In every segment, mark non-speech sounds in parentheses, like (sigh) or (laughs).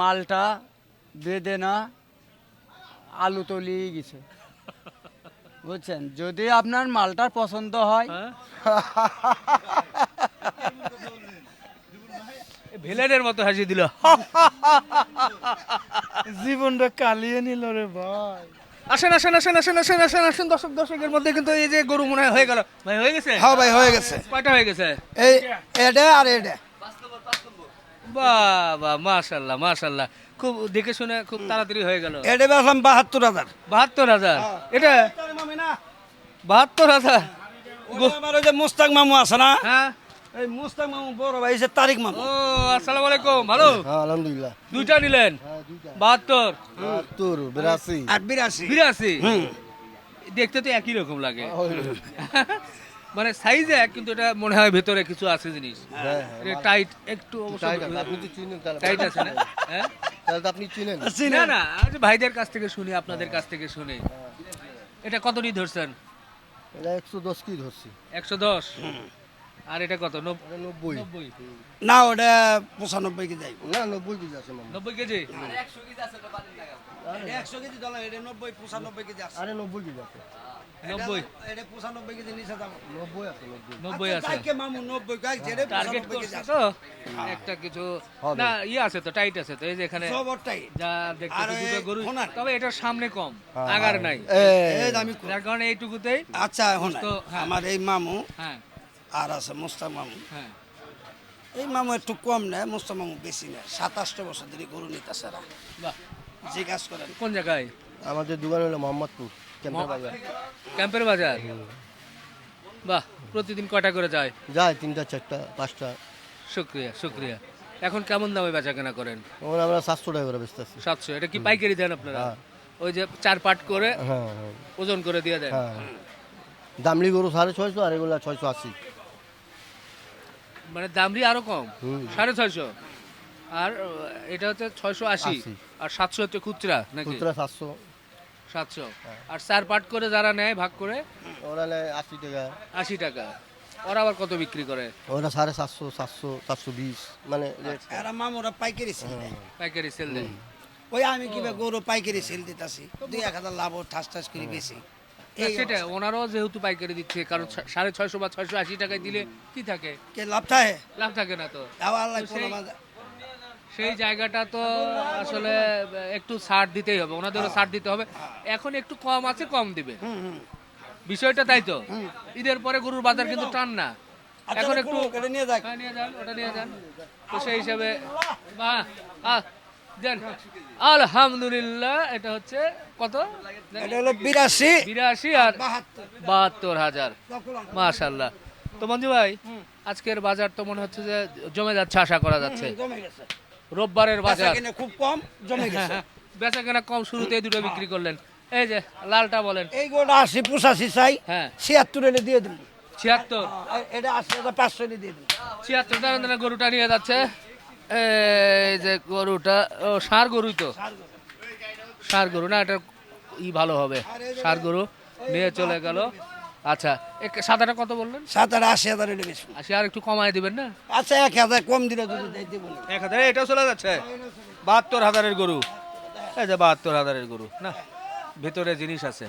মালটা বেঁধে না আলু তলিয়ে গেছে। বুঝছেন? যদি আপনার মালটা পছন্দ হয়। হ্যাঁ? ভিলেনের মতো হাসি দিল। জীবনটা কালিয়ে নিল রে ভাই। আসেন আসেন আসেন আসেন আসেন আসেন আসেন দর্শক দর্শকের মধ্যে কিন্তু এই যে গরু মনে হয় হয়ে গেল। ভাই হয়ে গেছে? হ্যাঁ ভাই হয়ে গেছে। কয়টা হয়ে গেছে? এই এটা আর এটা বাহ বাহ মাশাল্লাহ মাশাল্লাহ খুব দেখে শুনে খুব তাড়াতাড়ি হয়ে গেল। এটা বেচলাম বাহাত্তর হাজার। বাহাত্তর হাজার? এটা বাহাত্তর হাজার? আমার ওই যে মুস্তাক মামু আছে না? হ্যাঁ। এই মুস্তাক মামু বড় ভাই সে তারিক মামু। ও আসসালামু আলাইকুম ভালো? হ্যাঁ আলহামদুলিল্লাহ। দুইটা নিলেন? বাহাত্তর। তোর বিরাশি। আর বিরাশি। বিরাশি? দেখতে তো একই রকম লাগে। (laughs) মানে সাইজে এক কিন্তু এটা মনে হয় ভেতরে কিছু আছে জিনিস। হ্যাঁ টাইট একটু টাইট আছে না? হ্যাঁ? আপনি চিনেন। না না ভাইদের কাছ থেকে শুনি আপনাদের কাছ থেকে শুনি। এটা কত নিয়ে ধরছেন? এটা একশো দশ কি ধরছি। একশো দশ? আর এটা কত? নব্বই। না ওটা পঁচানব্বই কেজি না নব্বই কেজি আছে নব্বই কেজি? একশো কেজি ডলার এটা নব্বই পঁচানব্বই কেজি আছে। আরে নব্বই কেজি আছে। নব্বই। এটা পঁচানব্বই কেজি নিচে দাম। নব্বই আছে নব্বই। নব্বই আছে। মামু নব্বই। কাজ টার্গেট পঁচানব্বই করছে তো? একটা কিছু না ইয়ে আছে তো টাইট আছে তো এই যে এখানে সব ওরটাই যা দেখতে দুটো গরু হোনার। তবে এটার সামনে কম হ্যাঁ, আগার নাই। এই দামি কম। যার কারণে এইটুকুতেই আচ্ছা এখন তো, হ্যাঁ। আমার এই মামু হ্যাঁ। আর আছে মুস্তাক মামু। হ্যাঁ। এই মামু একটু কম নেয় মুস্তাক মামু বেশি নেয়। সাতাশটা বছর ধরে গরু নিতেছে এরা। জিজ্ঞাসা করেন। কোন জায়গায়? আমাদের দোকান হলো মোহাম্মদপুর। ক্যাম্পের বাজার। ক্যাম্পের বাজার? বাহ প্রতিদিন কয়টা করে যায়? যায় তিনটা চারটা পাঁচটা। শুক্রিয়া শুক্রিয়া। এখন কেমন দামে বেচা কেনা করেন? তখন আমরা সাতশো টাকা করে বেচতে আছি। সাতশো এটা কি পাইকারি দেন আপনারা? হ্যাঁ। ওই যে চার পাট করে হ্যাঁ হ্যাঁ। ওজন করে দিয়ে দেন? হ্যাঁ দামলি গরু সাড়ে ছয়শো আর এগুলো ছয়শো আশি। মানে দামরি আরও কম। সাড়ে ছয়শো? আর এটা হচ্ছে ছয়শো আশি? আশি। আর সাতশো হচ্ছে খুচরা নাকি? খুচরা সাতশো। সাতশো। হ্যাঁ। আর চার পাট করে যারা নেয় ভাগ করে ওরা নেয় আশি টাকা। আশি টাকা। ওরা আবার কত বিক্রি করে? ওরা সাড়ে সাতশো সাতশো সাতশো বিশ মানে এরা মামুরা পাইকারি সেল দেয়। পাইকারি সেল দেয়। ওই আমি কিবা গরু পাইকারি সেল দিতেছি। দুই এক হাজার লাভ ঠাস ঠাস করে বেশি। তা সেটা ওনারাও যেহেতু পাইকারি দিচ্ছে কারণ সাড়ে ছয়শো বা ছয়শো আশি টাকায় দিলে কি থাকে? লাভ থাকে? লাভ থাকে না তো। কোনো সেই- জায়গাটা তো আসলে একটু ছাড় দিতেই হবে ওনাদেরও ছাড় দিতে হবে। এখন একটু কম আছে কম দিবে। বিষয়টা তাই তো? ঈদের পরে গরুর বাজার কিন্তু টান না। আচ্ছা, এখন একটু নিয়ে হ্যাঁ, নিয়ে যান ওটা নিয়ে যান। তো সেই হিসাবে আলহামদুলিল্লাহ এটা হচ্ছে কত? বিরাশি। বিরাশি আর বাহাত্তর। হাজার। মাশাল্লাহ। তো মঞ্জু ভাই আজকের বাজার তো মনে হচ্ছে যে জমে যাচ্ছে আশা করা যাচ্ছে। জমে গেছে। রোববারের বাজার। কিনে খুব কম জমে গেছে। (laughs) বেচা কেনা কম শুরুতে দুটো বিক্রি করলেন। এই যে লালটা বলেন। এই গোটা আশি পঁচাশি চাই হ্যাঁ। ছিয়াত্তর এনে দিয়ে দিন ছিয়াত্তর? এটা আশি হাজার পাঁচশো এনে দিয়ে দিন ছিয়াত্তর দাঁড়ান দাঁড়ান গরুটা নিয়ে যাচ্ছে। এই যে গরুটা ও সার গরুই তো। সার গরু। না এটা ই ভালো হবে। সার গরু নিয়ে চলে গেল। আচ্ছা এ- সাদাটা কত বললেন? সাত আর আশি হাজার এনে বেশি আশি আর একটু কমায় দিবেন না? আচ্ছা এক হাজার কম দিলে যদি এক হাজার এটাও চলে যাচ্ছে? বাহাত্তর হাজারের গরু। এই যে বাহাত্তর হাজারের গরু না? ভেতরে জিনিস আছে।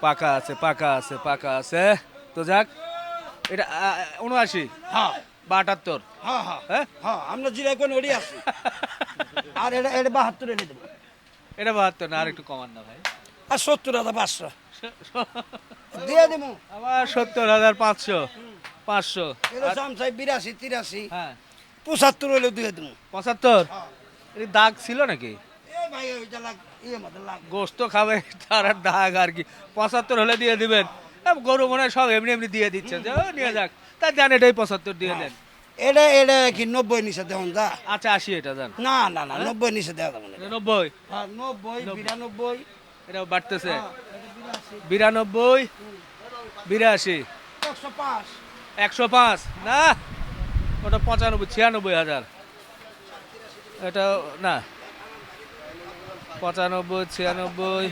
পাকা আছে পাকা আছে পাকা আছে। তো যাক এটা উনআশি? হ্যাঁ। বা আটাত্তর হ্যাঁ হ্যাঁ। হ্যাঁ? হ্যাঁ আমরা জিরা কোন ওড়ি আছি। (laughs) আর এটা এটা বাহাত্তর এনে দেবো। এটা বাহাত্তর না আর একটু কমান না ভাই। আর সত্তর হাজার পাঁচশো। দিয়ে দেবো আবার সত্তর হাজার পাঁচশো পাঁচশো। চামচাই বিরাশি তিরাশি। হ্যাঁ। পঁচাত্তর হলে দিয়ে দেবো পঁচাত্তর? দাগ ছিল নাকি? এই ভাই ওইটা লাগ ইয়ে মতো লাগ। গোস্ত খাবে তার আর দাগ আর কি। পঁচাত্তর হলে দিয়ে দিবেন। গরু মনে হয় সব এমনি এমনি দিয়ে দিচ্ছে। যে, ও, নিয়ে যাক। তা জান এটাই পঁচাত্তর দিয়ে দেন। এটা এটা কি নব্বই নিচে দেওয়া যা? আচ্ছা আশি এটা দেন। না না না নব্বই নিচে দেওয়া যাবে নব্বই? হ্যাঁ নব্বই। বিরানব্বই। এটা বাড়তেছে। বিরানব্বই বিরাশি। একশো পাঁচ। না ওটা পঁচানব্বই ছিয়ানব্বই হাজার। এটা না পঁচানব্বই ছিয়ানব্বই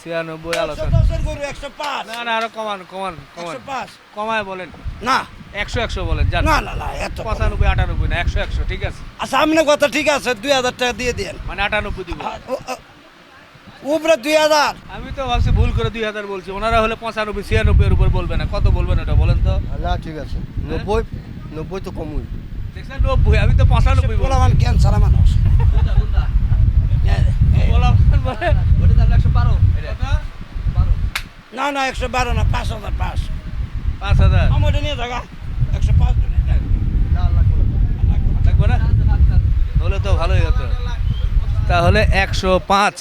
ছিয়ানব্বই আলোচনা। না না আরও কমান কমান কমান। কমায় বলেন। না। একশো একশো বলেন জান না না না এত পঁচানব্বই আটানব্বই না একশো একশো ঠিক আছে। আচ্ছা আপনার কথা ঠিক আছে দুই হাজার টাকা দিয়ে দেন মানে আটানব্বই দিব। উপরে দুই হাজার। আমি তো ভাবছি ভুল করে দুই হাজার বলছি। ওনারা হলে পঁচানব্বই ছিয়ানব্বই এর উপর বলবে না। কত বলবেন ওটা বলেন তো? না ঠিক আছে। নব্বই নব্বই তো কমই। দেখছেন নব্বই আমি তো পঁচানব্বই বলছি। পোলামান ক্যান্সার মানুষ? না না একশো বারো না পাঁচ হাজার পাঁচ। পাঁচ হাজার। আমার নিয়ে থাকা একশো পাঁচ। লাগবে না? হলে তো ভালোই হতো। তাহলে একশো পাঁচ।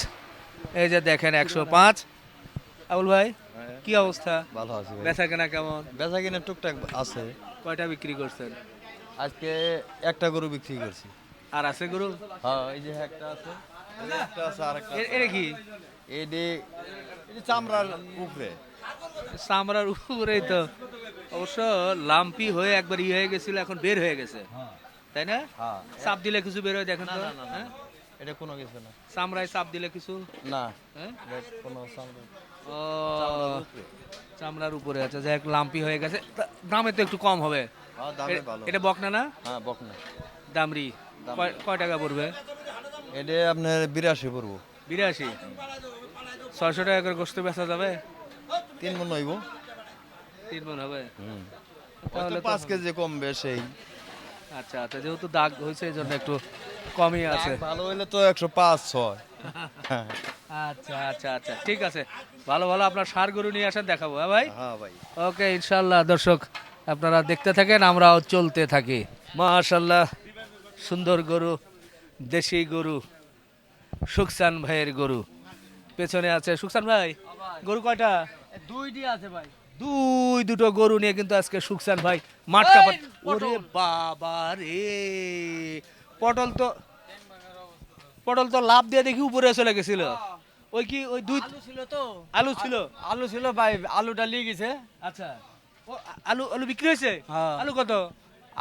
এই যে দেখেন একশো পাঁচ। আবুল ভাই কি অবস্থা? ভালো আছে বেচা কেনা কেমন? বেচা কিনা টুকটাক আছে। কয়টা বিক্রি করছেন? আজকে একটা গরু বিক্রি করছি। আর আছে গরু? হ্যাঁ এই যে একটা আছে। একটা আছে আর একটা এটা কি? এডি চামড়ার উপরে। চামড়ার উপরেই তো। অবশ্য লাম্পি হয়ে একবার ই হয়ে গেছিল এখন বের হয়ে গেছে। তাই না? হ্যাঁ। চাপ দিলে কিছু বের হয় দেখেন তো। হ্যাঁ? এটা কোনো কিছু না। চামড়ায় চাপ দিলে কিছু? না। হ্যাঁ? ও চামড়ার উপরে। আছে যাই হোক লাম্পি হয়ে গেছে। দামে তো একটু কম হবে। হ্যাঁ এটা বকনা না? হ্যাঁ বকনা। দামরি। কয়- কয় টাকা পড়বে? এটা আপনার বিরাশি পড়ব। বিরাশি? ছয়শো টাকা করে গোস্ত বেচা যাবে? তিন মন হইব। তিন মন হবে? তাহলে পাঁচ কেজি কমবে সেই। আচ্ছা আচ্ছা যেহেতু দাগ হয়েছে এই জন্য একটু কমই আছে। ভালো হইলে তো একশো পাঁচ ছয়। হ্যাঁ আচ্ছা আচ্ছা আচ্ছা ঠিক আছে। ভালো ভালো আপনার সার গরু নিয়ে আসেন দেখাবো হ্যাঁ ভাই? হ্যাঁ ভাই। ওকে ইনশাল্লাহ দর্শক আপনারা দেখতে থাকেন আমরাও চলতে থাকি। মাশাল্লাহ সুন্দর গরু দেশি গরু সুকসান ভাইয়ের গরু। পেছনে আছে সুকসান ভাই গরু কয়টা? দুইটি আছে ভাই। দুই দুটো গরু নিয়ে কিন্তু আজকে সুকসান ভাই মাঠ কাপাট ওরে বাবা রে। পটল তো পটল তো লাভ দিয়ে দেখি উপরে চলে গেছিল। ওই কি ওই দুই ছিল তো। আলু ছিল। আলু ছিল ভাই আলুটা লিয়ে গেছে। আচ্ছা। ও আলু আলু বিক্রি হয়েছে? হ্যাঁ। আলু কত?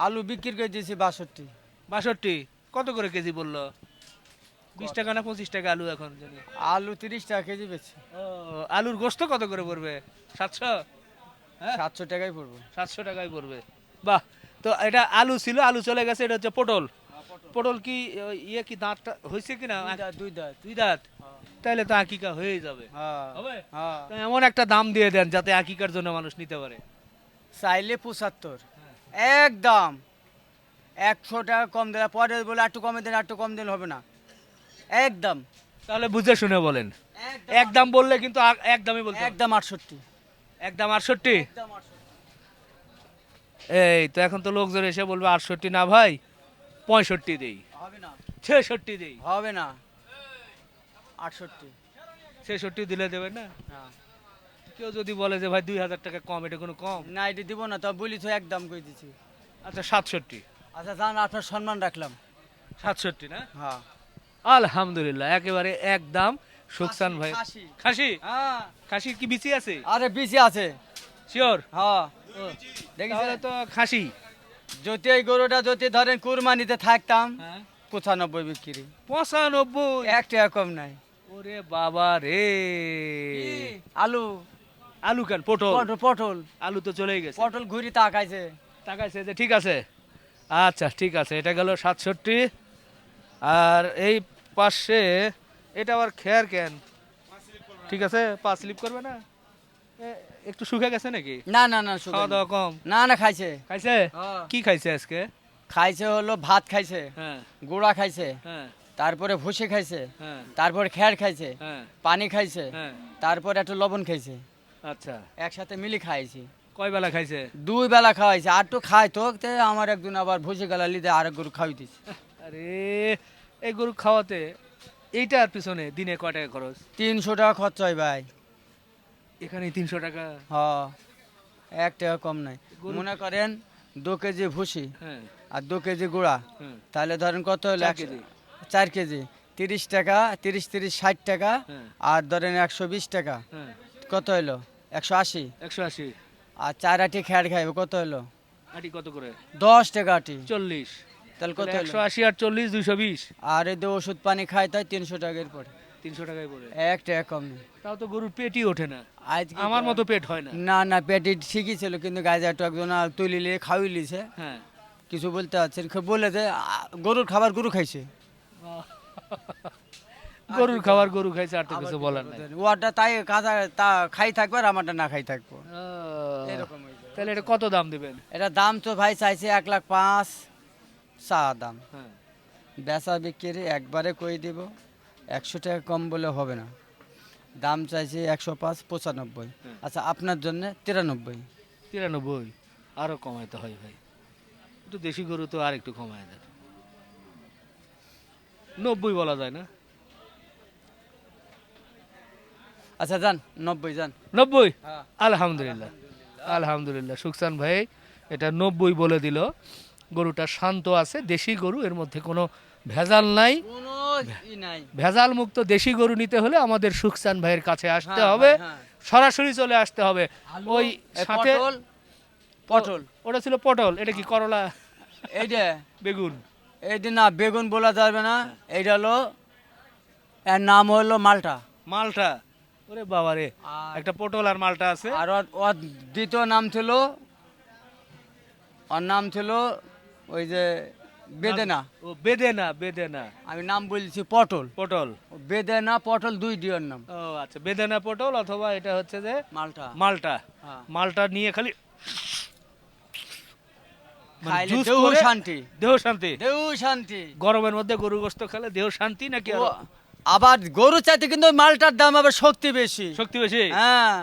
আলু বিক্রি করে দিয়েছি বাষট্টি। বাষট্টি। কত করে কেজি বলল? বিশ টাকা না পঁচিশ টাকা আলু এখন? আলু তিরিশ টাকা কেজি ও আলুর গোস্ত কত করে পড়বে? সাতশো? সাতশো টাকাই পড়ব। সাতশো টাকায় পড়বে। বাহ তো এটা আলু ছিল আলু চলে গেছে এটা হচ্ছে পটল। পটল। কি ইয়ে কি দাঁতটা হয়েছে কি না দুই দাঁত, দুই দাঁত? তাহলে তো আকিকা হয়ে যাবে। হ্যাঁ হবে? হ্যাঁ। এমন একটা দাম দিয়ে দেন যাতে আকিকার জন্য মানুষ নিতে পারে। চাইলে পঁচাত্তর। একদম। একশো টাকা কম দিলে পরে বলে একটু কমে দিন একটু কম দিন হবে না। একদম। তাহলে বুঝে শুনে বলেন। একদম। বললে কিন্তু একদমই বলতে একদম আটষট্টি। একদম আটষট্টি? এই তো এখন তো লোকজন এসে বলবে আটষট্টি না ভাই পঁয়ষট্টি দেই। হবে না। ছেষট্টি দেই। হবে না। আটষট্টি। ছেষট্টি দিলে দেবেন না? কেউ যদি বলে যে ভাই দুই হাজার টাকা কম এটা কোনো কম? না এটা দিব না তো বলি তো একদম করে দিচ্ছি আচ্ছা সাতষট্টি। আচ্ছা জান আপনার সম্মান রাখলাম। সাতষট্টি না? হ্যাঁ। আলহামদুলিল্লাহ একেবারে একদম সুকসান ভাই। খাসি। হ্যাঁ। কি বিচি আছে? আরে বিচি আছে। শিওর? হ্যাঁ। দেখি তো খাসি। যদি এই গরুটা যদি ধরেন কুরবানিতে থাকতাম হ্যাঁ। পঁচানব্বই বিক্রি। পঁচানব্বই? এক টাকা কম নাই। ওরে বাবা রে। আলু। আলু কেন? পটল? পটল পটল। আলু তো চলেই গেছে। পটল ঘুরি তাকাইছে। তাকাইছে যে ঠিক আছে। আচ্ছা ঠিক আছে। এটা গেল সাতষট্টি। আর এই পাশে এটা আবার খেয়ার কেন? ঠিক আছে? পা স্লিপ করবে না? একটু শুকে গেছে নাকি? না না না খাওয়া দাওয়া কম? না না খাইছে। খাইছে? হ্যাঁ। কি খাইছে আজকে? খাইছে হলো ভাত খাইছে হ্যাঁ। গুড়া খাইছে হ্যাঁ। তারপরে ভুসি খাইছে তারপরে খেয়ার খাইছে পানি খাইছে তারপরে একটু লবণ খাইছে। আচ্ছা। একসাথে মিলি খাইছি। কয় বেলা খাইছে? দুই বেলা খাওয়াইছে। আর একটু খাই তো তে আমার একদিন আবার ভুসি গেলা লিদে আরেক গরু খাওয়াই দিছে। আরে এই গরু খাওয়াতে এইটার পিছনে দিনে কয় টাকা খরচ? তিনশো টাকা খরচ হয় ভাই। এখানে তিনশো টাকা? হ এক টাকা কম নাই। মনে করেন দু কেজি ভুসি হ্যাঁ। আর দু কেজি গুড়া হ্যাঁ। তাহলে ধরেন কত হলো? চার একশো- কেজি। চার কেজি। তিরিশ টাকা তিরিশ তিরিশ ষাট টাকা হ্যাঁ। আর ধরেন একশো বিশ টাকা। কত হলো? একশো আশি। একশো আশি। আর চার আটি খ্যাট খাইবে কত হলো? আটি কত করে? দশ টাকা আটি। চল্লিশ। তাহলে কত হলো? একশো আশি দুইশো বিশ। আর এই যে ওষুধ পানি খাই তাই তিনশো টাকার পরে তিনশো টাকায় পড়ে। এক টাকা কম নেই। তাও তো গরুর পেটই ওঠে না। আজকে আমার মতো পেট হয় না। না না পেটে ঠিকই ছিল কিন্তু একটু একজন তুলি নিয়ে খাওয়াই লিছে। হ্যাঁ। কিছু বলতে পারছে না। বলেছে আ, গরুর খাবার গরু খাইছে। (laughs) গরুর খাবার গরু খাইছে আর তো কিছু বলার নাই। ওটা তাই কাঁচা তা খাই থাকবে আর আমারটা না খাই থাকব। এরকম। তাহলে এটা কত দাম দেবেন? এটা দাম তো ভাই চাইছে এক লাখ পাঁচ। চা দাম। হ্যাঁ। বেচা বিক্রি একবারে কই দিব? একশো টাকা কম বলে হবে না। দাম চাইছে একশো পাঁচ পঁচানব্বই। আচ্ছা আপনার জন্য তিরানব্বই। তিরানব্বই? আরও কমাইতে হয় ভাই। একটু দেশি গরু তো আর একটু কমায় দেন। নব্বই বলা যায় না? আচ্ছা যান নব্বই যান। নব্বই? হ্যাঁ। আলহামদুলিল্লাহ। আলহামদুলিল্লাহ সুকসান ভাই এটা নব্বই বলে দিল। গরুটা শান্ত আছে দেশি গরু এর মধ্যে কোনো ভেজাল নাই। ভেজাল মুক্ত দেশি গরু নিতে হলে আমাদের সুকসান ভাইয়ের কাছে আসতে হ্যাঁ, হবে। হ্যাঁ। সরাসরি চলে আসতে হবে। ওই সাথে পটল ওটা ছিল পটল এটা কি করলা? এইটা। বেগুন। এইটা না বেগুন বলা যাবে না এইটা হলো এর নাম হলো মালটা। মালটা? ওরে বাবা রে একটা পটল আর মালটা আছে। আর দ্বিতীয় নাম ছিল ওর নাম ছিল ওই যে বেদেনা। ও বেদেনা বেদেনা। আমি নাম বলছি পটল। পটল। বেদেনা পটল দুই ডিওর নাম। ও আচ্ছা বেদেনা পটল অথবা এটা হচ্ছে যে মালটা। মালটা। হ্যাঁ। মালটা নিয়ে খালি মানে দেহ শান্তি। দেহ শান্তি। দেহ শান্তি। গরমের মধ্যে গরু গোস্ত খেলে দেহ শান্তি নাকি আবার গরু চাইতে কিন্তু মালটার দাম আবার শক্তি বেশি। শক্তি বেশি? হ্যাঁ।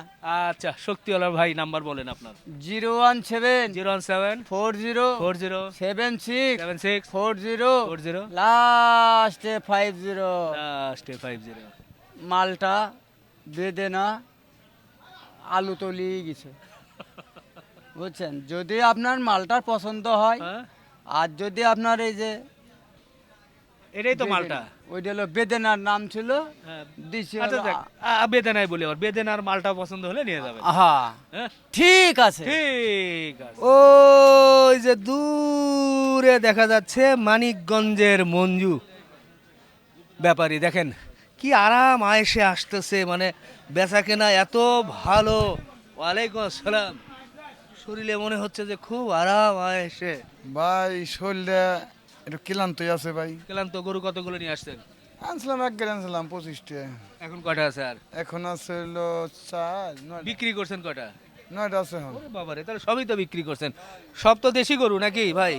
আচ্ছা শক্তি শক্তিওয়ালা ভাই নাম্বার বলেন আপনার। Zero one seven. Zero one seven. Four zero. Four zero. Seven six. Seven six. Four zero. Four zero. লাস্টে five zero. Last five zero. মালটা বেদেনা আলু তলি গেছে। (laughs) বুঝছেন? যদি আপনার মালটার পছন্দ হয় হ্যাঁ। আর যদি আপনার এই যে এটাই তো মালটা। ওইটা হলো বেদেনার নাম ছিল। হ্যাঁ। দিছি আচ্ছা দেখ বেদেনাই বলি আবার। বেদেনার মালটা পছন্দ হলে নিয়ে যাবেন হ্যাঁ? ঠিক আছে। ঠিক আছে। ওই যে দূরে দেখা যাচ্ছে মানিকগঞ্জের মঞ্জু। ব্যাপারী দেখেন কি আরাম আয়েসে আসতেছে মানে বেচা কেনা এত ভালো। ওয়ালাইকুম আসসালাম। শরীরে মনে হচ্ছে যে খুব আরাম আয়েসে ভাই শরীরটা একটু ক্লান্তই আছে ভাই। গেলাম তো গরু কতগুলো নিয়ে আসছেন? আনছিলাম এক গাড়ি আনছিলাম পঁচিশটা। এখন কয়টা আছে আর? এখন আছে হলো চার বিক্রি করছেন কয়টা নয়টা আছে এখন। বাবারে তাহলে সবই তো বিক্রি করছেন। সব তো দেশি গরু নাকি ভাই?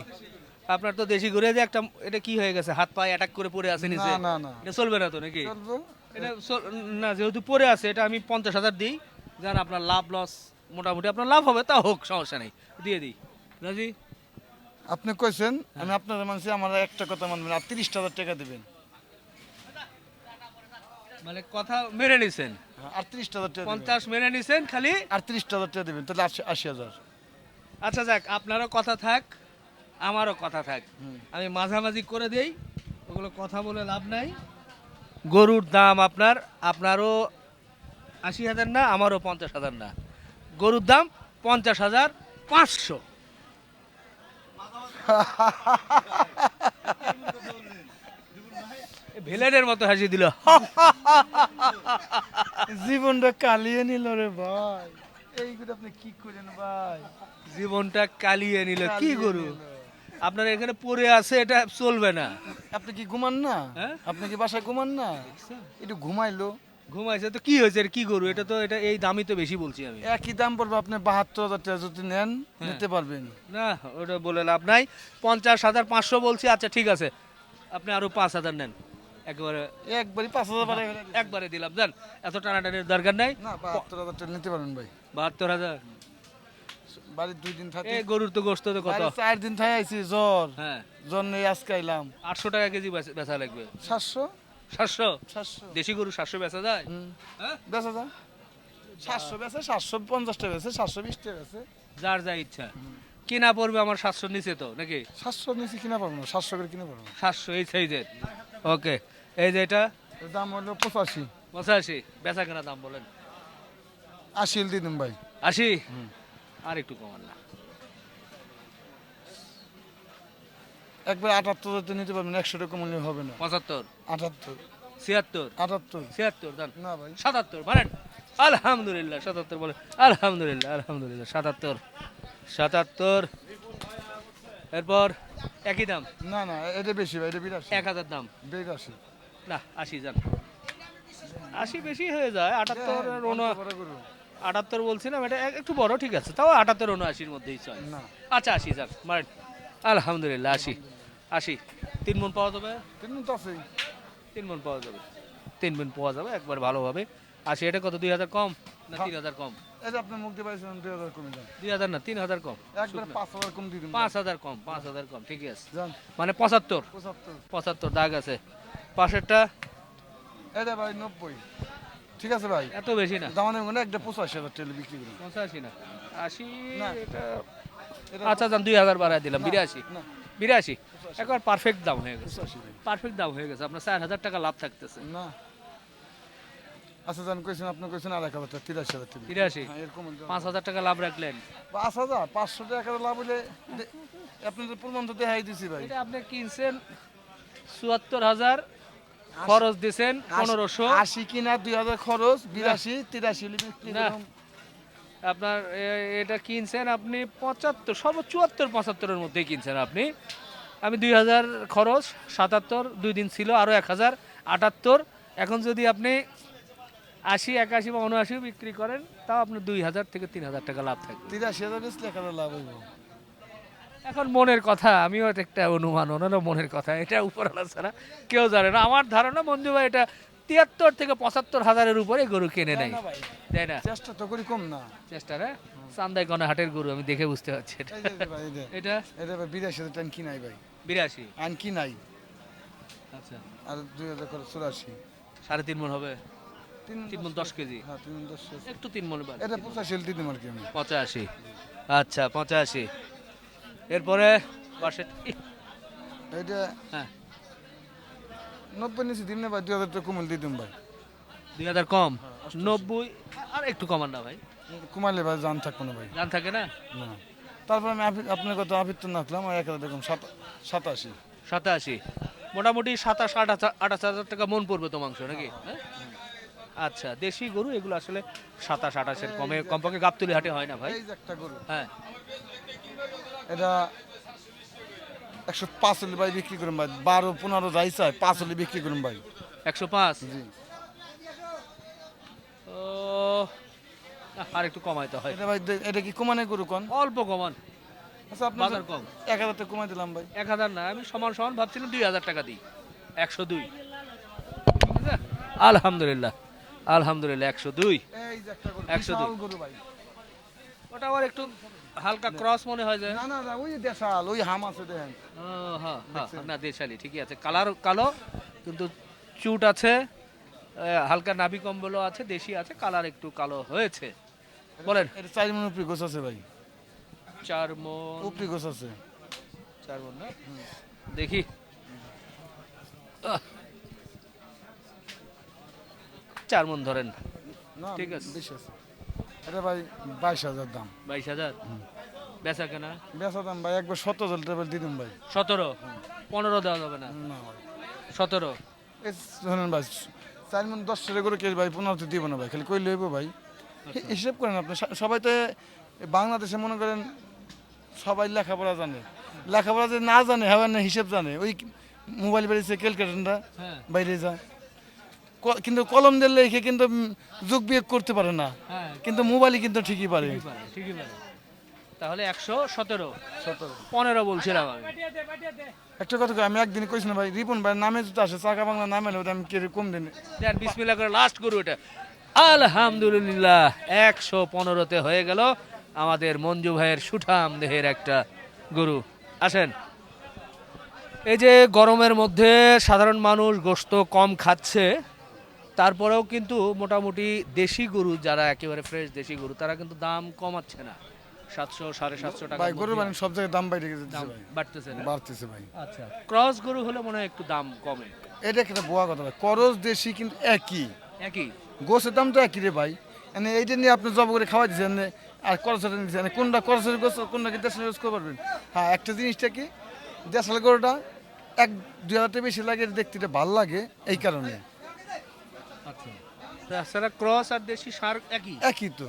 আপনার তো দেশি গরু যে একটা এটা কি হয়ে গেছে? হাত পায়ে অ্যাটাক করে পড়ে আছে নিচে? না, না। এটা চলবে না তো নাকি? এটা না যেহেতু পড়ে আছে এটা আমি পঞ্চাশ হাজার দিই। যান আপনার লাভ লস মোটামুটি আপনার লাভ হবে তা হোক সমস্যা নেই। দিয়ে দিই। রাজি আপনি কইছেন আমি আপনার মানছি আমার একটা কথা মানবেন আর তিরিশটা হাজার টাকা দেবেন। মানে কথা মেনে নিছেন। হ্যাঁ, আর তিরিশটা হাজার টাকা। পঞ্চাশ মেনে নিছেন খালি? আর তিরিশটা হাজার টাকা দেবেন তাহলে আশি হাজার। আচ্ছা যাক আপনারও কথা থাক আমারও কথা থাক। আমি মাঝামাঝি করে দেই ওগুলো কথা বলে লাভ নাই। গরুর দাম আপনার আপনারও আশি হাজার না আমারও পঞ্চাশ হাজার না। গরুর দাম পঞ্চাশ হাজার পাঁচশো। ভিলেনের মতো হাসি দিল। জীবনটা কালিয়ে নিল রে ভাই। এইগুলো আপনি কি করেন ভাই? জীবনটা কালিয়ে নিল। কি গরু? আপনার এখানে পড়ে আছে এটা চলবে না। আপনি কি ঘুমান না? হ্যাঁ? আপনি কি বাসায় ঘুমান না? একটু ঘুমাইলো। ঘুমাইছে তো কি হয়েছে কি গরু? এটা তো এটা এই দামই তো বেশি বলছি আমি। একই দাম পড়বে আপনি বাহাত্তর হাজার টাকা যদি নেন নিতে পারবেন। না ওটা বলে লাভ নাই। পঞ্চাশ হাজার পাঁচশো বলছি আচ্ছা ঠিক আছে। আপনি আরও পাঁচ হাজার নেন। একবারে একবারই পাঁচ হাজার। একবারে দিলাম জান এত টানাটানির দরকার নাই। না বাহাত্তর হাজার টাকা নিতে পারবেন ভাই। বাহাত্তর হাজার? বাড়ির দুই দিন থাকি। গরুর তো গোস্ত তো কত? চার দিন থাকি আইছি জ্বর। হ্যাঁ। জ্বর নিয়ে আজকে আইলাম। আটশো টাকা কেজি বেচা লাগবে। সাতশো? সাতশো? দেশি গরু সাতশো বেচা যায়। হ্যাঁ? বেচা সাতশো বেচে সাতশো পঞ্চাশটা বেচে সাতশো বিশটা বেচে। যার যা ইচ্ছা। কিনা পড়বে আমার নিচে তো নাকি? নিচে কিনা পারব না সাতশো করে কিনে পারব সাতশো এই সাইজের। ওকে। এই যে এটা? দাম হলো পঁচাশি। পঁচাশি। বেচা কেনা দাম বলেন। আশি দিয়ে দিন ভাই। আশি? আর একটু কমান না। একবার আটাত্তর হাজার নিতে পারবেন একশো টাকা মূল্য হবে না। পঁচাত্তর। আটাত্তর। ছিয়াত্তর। আটাত্তর। ছিয়াত্তর দান না ভাই। সাতাত্তর বলেন আলহামদুলিল্লাহ সাতাত্তর বলেন আলহামদুলিল্লাহ আলহামদুলিল্লাহ সাতাত্তর। সাতাত্তর। এরপর একই দাম? না না এটা বেশি ভাই এটা বিরাশি। এক হাজার দাম? বিরাশি। না আশি যান আশি বেশি হয়ে যায় আটাত্তর বড় আটাত্তর বলছিলাম এটা একটু বড় ঠিক আছে তাও আটাত্তর উনআশির মধ্যেই না। আচ্ছা আশি যান মারেন আলহামদুলিল্লাহ আশি। আশি। তিন মন পাওয়া যাবে? তিন মন তো আছেই। তিন মন পাওয়া যাবে। তিন মন পাওয়া যাবে একবার ভালোভাবে আশি এটা কত দুই হাজার কম না তিন হাজার কম? এটা আপনি মুক্তি পাইছেন দুই হাজার কমে যান। দুই হাজার না তিন হাজার কম। একবার পাঁচ হাজার কম দিয়ে দিন। পাঁচ হাজার কম পাঁচ হাজার কম ঠিকই আছে। মানে পঁচাত্তর। পঁচাত্তর। পঁচাত্তর দাগ আছে। পাশেরটা? এটা ভাই নব্বই। ঠিক আছে ভাই। এত বেশি না। দামানের মনে একটা পঁচাশি হাজার টেলে বিক্রি করুন। পঁচাশি না। আশি না। এটা আচ্ছা যান দুই হাজার বাড়ায় দিলাম। বিরাশি। বিরাশি? একবার পারফেক্ট দাম হয়ে গেছে। পারফেক্ট দাম হয়ে গেছে। আপনার চার হাজার টাকা লাভ থাকতেছে। না। আচ্ছা জান কইছেন আপনি কইছেন আর এক হাজার টাকা তিরাশি হাজার টাকা। তিরাশি? হ্যাঁ এরকম পাঁচ হাজার টাকা লাভ রাখলেন। পাঁচ হাজার? পাঁচশো টাকা লাভ হলে আপনাদের প্রমাণ তো দেখাই দিছি ভাই। এটা আপনি কিনছেন চুয়াত্তর হাজার খরচ দিছেন পনেরোশো। আশি কিনা দুই হাজার খরচ বিরাশি তিরাশি আপনার এটা কিনছেন আপনি পঁচাত্তর সর্বোচ্চ চুয়াত্তর পঁচাত্তরের মধ্যেই কিনছেন আপনি। আমি দুই হাজার খরচ সাতাত্তর দুই দিন ছিল আরও এক হাজার আটাত্তর। এখন যদি আপনি আশি একাশি বা উনআশি বিক্রি করেন তাও আপনার দুই হাজার থেকে তিন হাজার টাকা লাভ থাকবে। তিরাশি হাজার বেচলে হাজার লাভ হইব? এখন মনের কথা আমিও একটা অনুমান ওনারও মনের কথা এটা উপরওয়ালা ছাড়া কেউ জানে না। আমার ধারণা মঞ্জু ভাই এটা তিয়াত্তর থেকে পঁচাত্তর হাজারের উপরে গরু কিনে নেয় না তাই না? চেষ্টা তো করি কম না। চেষ্টা রে চান্দাই হাটের গরু আমি দেখে বুঝতে পারছি এটা। এটা? এটা বিরাশি হাজার কি নাই ভাই? বিরাশি? আইন কি নাই? আচ্ছা। আর দুই হাজার করে চুরাশি। সাড়ে তিন মন হবে? তিন তিন মন দশ কেজি। হ্যাঁ তিন দশ একটু তিন মন। এটা পঁচাশি হলে আর কি আমি। পঁচাশি। আচ্ছা পঁচাশি। এরপরে পাশে এটা হ্যাঁ। নব্বই নিচে দিন না ভাই দুই হাজার টাকা কমল দিয়ে দিন ভাই। দুই হাজার কম? নব্বই আর একটু কমান না ভাই। কমাইলে ভাই জান থাকব না ভাই। জান থাকে না? না। তারপর আমি আপনার কথা আফিত্ত নাকলাম আর এক সাত- সাতাশি। সাতাশি। মোটামুটি সাতাশ আঠাশ আঠাশ হাজার টাকা মন পড়বে তো মাংস নাকি? হ্যাঁ? আচ্ছা দেশি গরু এগুলো আসলে সাতাশ আঠাশের কমে কমপক্ষে গাবতুলি হাটে হয় না ভাই? একটা গরু। হ্যাঁ। এটা একশো পাঁচ হলে ভাই বিক্রি করুন ভাই। বারো পনেরো যাই চাই পাঁচ হলে বিক্রি করুন ভাই। একশো পাঁচ? জি। ও আর একটু কমাইতে হয়। এটা ভাই এটা কি কমানে গরু কোন? অল্প কমান। আচ্ছা আপনার বাজার কম। এক হাজার টাকা কমাই দিলাম ভাই। এক হাজার না আমি সমান সমান ভাবছিলাম দুই হাজার টাকা দিই। একশো দুই। আলহামদুলিল্লাহ আলহামদুলিল্লাহ একশো দুই। যে একশো দুই। গরু ভাই। ওটা আবার একটু হালকা ক্রস মনে হয় যায় না না না ওই দেশাল ওই হাম আছে দেখেন। হ্যাঁ, হ্যাঁ, না দেশালি ঠিকই আছে। কালার কালো কিন্তু চুট আছে হালকা নাভি কম্বলও আছে দেশি আছে কালার একটু কালো হয়েছে। বলেন। এটা চার মন উপরি গোছ আছে ভাই। চার মন। উপরি গোছ আছে। চার মন না? দেখি। চার মন ধরেন। ঠিক আছে। বেশি আছে। এটা ভাই বাইশ হাজার দাম। বাইশ হাজার? বেচা কেনা? বেচা দাম ভাই একবার সত্তর হাজার টাকা দিয়ে ভাই। সতেরো? পনেরো দেওয়া যাবে না? সতেরো? শোনেন ভাই চার মন দশ টাকা করে কেজি ভাই পনেরো দিব না ভাই খালি কই লইব ভাই। হিসেব করেন আপনি সবাই তো বাংলাদেশে মনে করেন সবাই লেখাপড়া জানে। লেখাপড়া যে না জানে হ্যাঁ না হিসেব জানে ওই মোবাইল বেরিয়েছে ক্যালকুলেটারটা হ্যাঁ। বাইরে যায়। কিন্তু কলম দিয়ে লেখে কিন্তু যোগ বিয়োগ করতে পারে না। হ্যাঁ। কিন্তু মোবাইলে কিন্তু ঠিকই পারে। ঠিকই পারে, তাহলে একশো সতেরো। সতেরো। পনেরো বলছিলাম আমি একটা কথা আমি একদিন কইছি না ভাই রিপন ভাই নামে যদি আসে চাকা বাংলা নামে ওটা আমি কম দিন। বিসমিল্লাহ করে লাস্ট করু এটা। আলহামদুলিল্লাহ একশো পনেরোতে হয়ে গেল আমাদের মঞ্জু ভাইয়ের সুঠাম দেহের একটা গরু। আসেন। এই যে গরমের মধ্যে সাধারণ মানুষ গোস্ত কম খাচ্ছে তারপরেও কিন্তু মোটামুটি দেশি গরু যারা একেবারে ফ্রেশ দেশি গরু তারা কিন্তু দাম কমাচ্ছে না। সাতশো সাড়ে সাতশো টাকা ভাই গরু মানে সব জায়গায় দাম বাইরে গেছে দাম বাড়তেছে না? বাড়তেছে ভাই। আচ্ছা ক্রস গরু হলে মনে হয় একটু দাম কমে। এটা একটা বোয়া কথা ভাই দেশি কিন্তু একই। একই? গোছের দাম তো একই রে ভাই। মানে এইটা নিয়ে আপনি জব করে খাওয়া দিচ্ছেন আর করসটা নিচ্ছেন কোনটা করসের গোছ কোনটা কি দেশের গোছ করতে পারবেন হ্যাঁ একটা জিনিসটা কি? দেশাল গরুটা এক দু হাজারটা বেশি লাগে দেখতে এটা ভালো লাগে এই কারণে। আচ্ছা। তাছাড়া ক্রস আর দেশি সার একই? একই তো।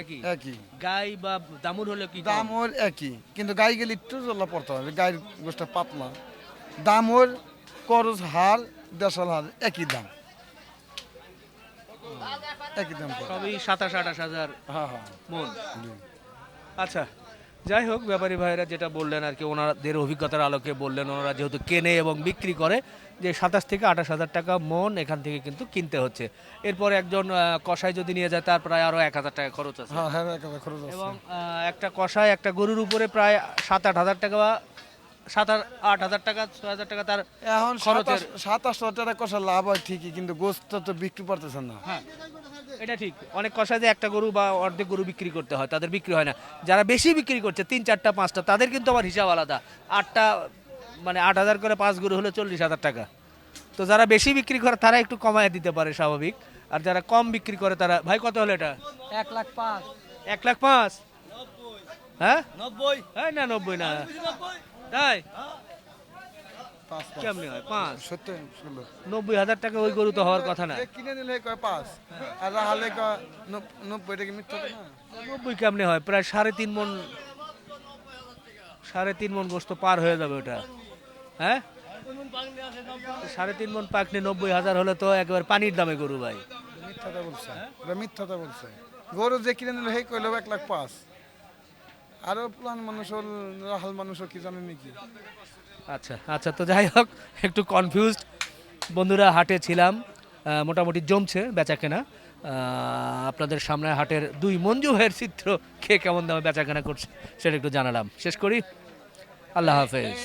একই? একই। গাই বা দামুর হলে কি দাম? ওর একই। কিন্তু গাই গেলে একটু জল্লা পড়তে হবে গায়ের গোষ্ঠটা পাতলা। দাম ওর করজ হার দেশাল হার একই দাম। একই দাম পড়ে। সবই সাতাশ আঠাশ হাজার হ্যাঁ হ্যাঁ। মন আচ্ছা যাই হোক ব্যাপারী ভাইরা যেটা বললেন আর কি ওনাদের অভিজ্ঞতার আলোকে বললেন ওনারা যেহেতু কেনে এবং বিক্রি করে যে সাতাশ থেকে আঠাশ হাজার টাকা মন এখান থেকে কিন্তু কিনতে হচ্ছে। এরপর একজন আহ, কষাই যদি নিয়ে যায় তার প্রায় আরও এক হাজার টাকা খরচ আছে। হ্যাঁ হ্যাঁ এক হাজার খরচ আছে। এবং আহ, একটা কষাই একটা গরুর উপরে প্রায় সাত আট হাজার টাকা বা সাত আট আট হাজার টাকা ছয় হাজার টাকা তার এখন খরচের। সাতাশ সাতাশ টাকা কষা লাভ হয় ঠিকই কিন্তু গোস্ত তো বিক্রি করতেছে না। হ্যাঁ এটা ঠিক। অনেক কষায় যে একটা গরু বা অর্ধেক গরু বিক্রি করতে হয় তাদের বিক্রি হয় না। যারা বেশি বিক্রি করছে তিন চারটা পাঁচটা তাদের কিন্তু আবার হিসাব আলাদা। আটটা মানে আট হাজার করে পাঁচ গরু হলে চল্লিশ হাজার টাকা। তো যারা বেশি বিক্রি করে তারা একটু কমায় দিতে পারে স্বাভাবিক। আর যারা কম বিক্রি করে তারা ভাই কত হলো এটা? এক লাখ পাঁচ। এক লাখ পাঁচ? হ্যাঁ? নব্বই। হ্যাঁ না নব্বই না। তাই। কেমনি হয়? পাঁচ। ষোলো। নব্বই হাজার টাকা ওই গরু তো হওয়ার কথা না। কিনে নিলে কয় পাঁচ? আর রাহালে কয় নব্বই টাকা মিথ্যা নব্বই কেমনে হয়? প্রায় সাড়ে তিন মন সাড়ে তিন মন গোস্ত পার হয়ে যাবে ওটা। হ্যাঁ? সাড়ে তিন মন পাকনি নব্বই হাজার হলে তো একেবারে পানির দামে গরু ভাই। মিথ্যাটা বলছে। মিথ্যাটা বলছে। গরু যে কিনে নিল সেই কইলো এক লাখ পাঁচ। আরও প্লান মানুষ হল, রাহাল মানুষও কি জানে নাকি আচ্ছা আচ্ছা তো যাই হোক, একটু কনফিউজড বন্ধুরা, হাটে ছিলাম মোটামুটি জমছে বেচা কেনা আপনাদের সামনে হাটের দুই মঞ্জু ভাইয়ের চিত্র, কে কেমন দামে বেচা কেনা করছে, সেটা একটু জানালাম। শেষ করি। আল্লাহ হাফেজ।